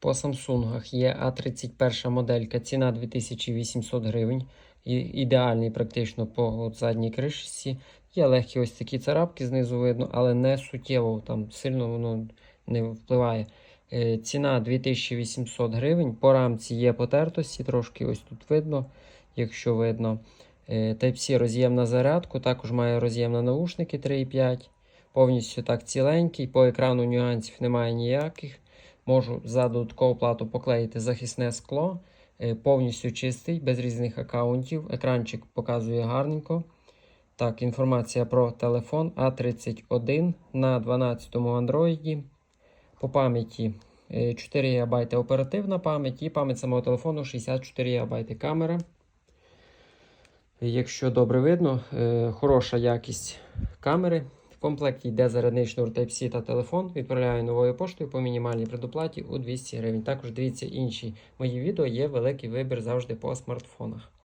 По Samsung є А31 моделька, ціна 2800 гривень. Ідеальний практично по задній кришці. Є легкі ось такі царапки знизу видно, але не суттєво, там сильно воно не впливає. Е, Ціна 2800 гривень. По рамці є потертості, трошки ось тут видно, якщо видно. Е, Type-C роз'єм на зарядку, також має роз'єм на наушники 3,5. Повністю так ціленький. По екрану нюансів немає ніяких. Можу за додаткову плату поклеїти захисне скло. Е, Повністю чистий, без різних аккаунтів. Екранчик показує гарненько. Так, інформація про телефон А31 на 12-му Android. По пам'яті е, 4 ГБ оперативна пам'ять і пам'ять самого телефону 64 ГБ камера. Якщо добре видно, е, хороша якість камери. Комплекті йде зарядний шнур Type-C та телефон. Відправляю новою поштою по мінімальній предоплаті у 200 гривень. Також дивіться інші мої відео, є великий вибір завжди по смартфонах.